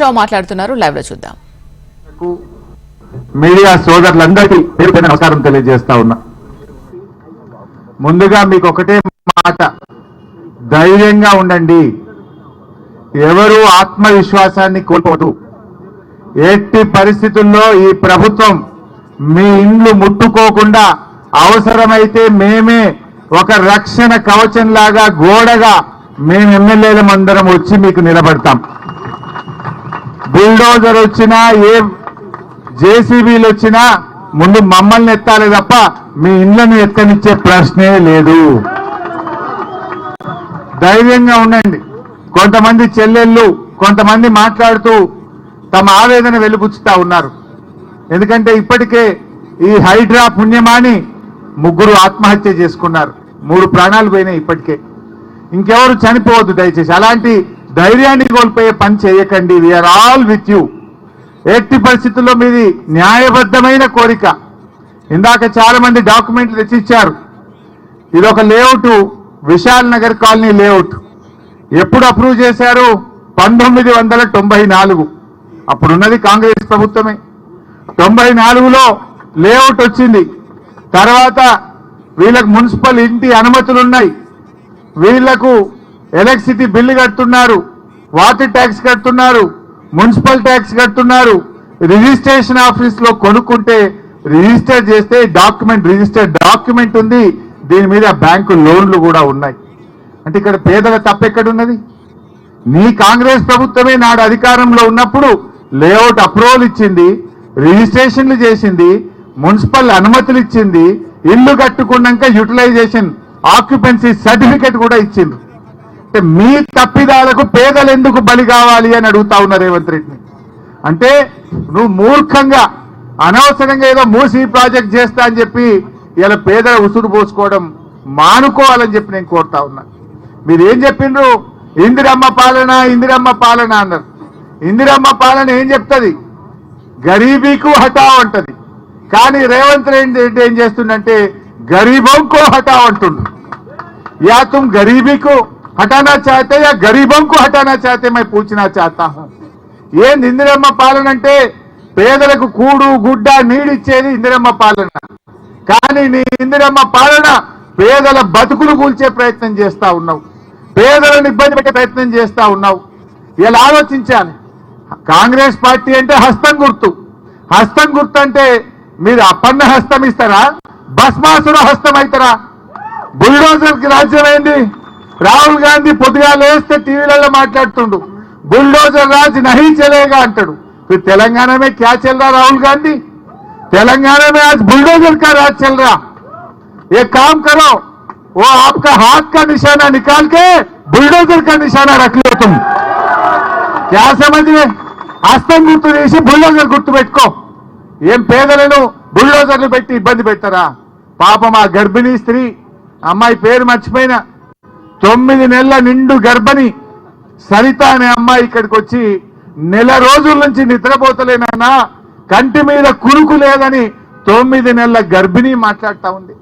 రావు మాట్లాడుతున్నారు. లైవ్లో చూద్దాం. మీడియా సోదరులందరికీ పేరు పైన నమస్కారం తెలియజేస్తా ఉన్నా. ముందుగా మీకు ఒకటే మాట. ధైర్యంగా ఉండండి. ఎవరు ఆత్మవిశ్వాసాన్ని కోల్పోదు. ఎట్టి పరిస్థితుల్లో ఈ ప్రభుత్వం మీ ఇండ్లు ముట్టుకోకుండా అవసరమైతే మేమే ఒక రక్షణ కవచంలాగా గోడగా మేము ఎమ్మెల్యేలం అందరం వచ్చి మీకు నిలబడతాం. బుల్డోజర్ వచ్చినా ఏ జేసీబీలు వచ్చినా ముందు మమ్మల్ని ఎత్తాలి తప్ప మీ ఇండ్లను ఎత్తనిచ్చే ప్రశ్నే లేదు. ధైర్యంగా ఉండండి. కొంతమంది చెల్లెళ్ళు కొంతమంది మాట్లాడుతూ తమ ఆవేదన వెలుపుచ్చుతా ఉన్నారు. ఎందుకంటే ఇప్పటికే ఈ హైడ్రా పుణ్యమాని ముగ్గురు ఆత్మహత్య చేసుకున్నారు. మూడు ప్రాణాలు పోయినాయి ఇప్పటికే. ఇంకెవరు చనిపోవద్దు దయచేసి. అలాంటి ధైర్యాన్ని కోల్పోయే పని చేయకండి. వీఆర్ ఆల్ విత్ యూ ఎట్టి పరిస్థితుల్లో మీది న్యాయబద్ధమైన కోరిక. ఇందాక చాలా మంది డాక్యుమెంట్లు తెచ్చిచ్చారు. ఇది ఒక layout Vishal Nagar colony layout. ఎప్పుడు అప్రూవ్ చేశారు? పంతొమ్మిది వందల తొంభై నాలుగు. అప్పుడున్నది కాంగ్రెస్ ప్రభుత్వమే. తొంభై నాలుగులో లేఅవుట్ వచ్చింది. తర్వాత వీళ్ళకు మున్సిపల్ ఇంటి అనుమతులు ఉన్నాయి వీళ్ళకు ఎలక్ట్రిసిటీ బిల్లు కడుతున్నారు వాటర్ ట్యాక్స్ కడుతున్నారు మున్సిపల్ ట్యాక్స్ కడుతున్నారు. రిజిస్ట్రేషన్ ఆఫీస్లో కొనుక్కుంటే రిజిస్టర్ చేస్తే డాక్యుమెంట్ రిజిస్టర్ డాక్యుమెంట్ ఉంది. దీని మీద బ్యాంకు లోన్లు కూడా ఉన్నాయి. అంటే ఇక్కడ పేదల తప్పెక్కడున్నది నీ కాంగ్రెస్ ప్రభుత్వమే నాడు అధికారంలో ఉన్నప్పుడు లేఅవుట్ అప్రూవల్ ఇచ్చింది రిజిస్ట్రేషన్లు చేసింది మున్సిపల్ అనుమతులు ఇచ్చింది ఇల్లు కట్టుకున్నాక యూటిలైజేషన్ ఆక్యుపెన్సీ సర్టిఫికెట్ కూడా ఇచ్చింది అంటే మీ తప్పిదాలకు పేదలు ఎందుకు బలి కావాలి అని అడుగుతా ఉన్నారు రేవంత్ రెడ్డిని? అంటే నువ్వు మూర్ఖంగా అనవసరంగా ఏదో మూసి ప్రాజెక్ట్ చేస్తా అని చెప్పి ఇలా పేదల ఉసురు పోసుకోవడం మానుకోవాలని చెప్పి నేను కోరుతా ఉన్నా. మీరు ఏం చెప్పిండ్రు? ఇందిరమ్మ పాలన ఇందిరమ్మ పాలన అన్నారు. ఇందిరమ్మ పాలన ఏం చెప్తుంది? గరీబీకు హఠా అంటది. కానీ రేవంత్ రెడ్డి ఏం చేస్తుండంటే గరీబంకో హఠా అంటుండ్రు యా తుమ్ గరీబీకు हटाना चाहते या गरीबों को हटाना चाहते मैं पूछना चाहता हूं ఏ ఇందిరమ్మ పాలన అంటే పేదలకు కూడు గుడ్డ నీడిచ్చేది ఇందిరమ్మ పాలన కానీ నీ ఇందిరమ్మ పాలన పేదల బతుకులు కూల్చే ప్రయత్నం చేస్తా ఉన్నావు పేదలను ఇబ్బంది పెట్టే ప్రయత్నం చేస్తా ఉన్నావు ఇలా ఆలోచించాలి కాంగ్రెస్ పార్టీ అంటే హస్తం గుర్తు హస్తం గుర్తు అంటే మీరు అప్పన్న హస్తం ఇస్తారా భస్మాసుర హస్తం అవుతారా బుల్డోజర్ కి రాజ్యం ఏంది రాహుల్ గాంధీ పొద్దుగా లేస్తే టీవీలలో మాట్లాడుతుండు బుల్డోజర్ రాజ్ నహీ చలేగా అంటాడు फिर तेलंगाना में क्या चल रहा राहुल गांधी तेलंगाना में आज बुलडोजर का राज चल रहा एक काम करो वो आपका हाथ का निशाना निकाल के बुलडोजर का निशाना रख लो तुम क्या समझ रहे హస్తం గుర్తు తీసి బుల్డోజర్ గుర్తు పెట్టుకో ఏం పేదలను బుల్డోజర్లు పెట్టి ఇబ్బంది పెడతారా పాపం ఆ గర్భిణీ స్త్రీ అమ్మాయి పేరు మర్చిపోయిన తొమ్మిది నెలల నిండు గర్భిణి సరిత అనే అమ్మాయి ఇక్కడికి వచ్చి నెల రోజుల నుంచి నిద్రపోతలేనన్నా కంటి మీద కురుకు లేదని తొమ్మిది నెలల గర్భిణి మాట్లాడుతూ ఉంది.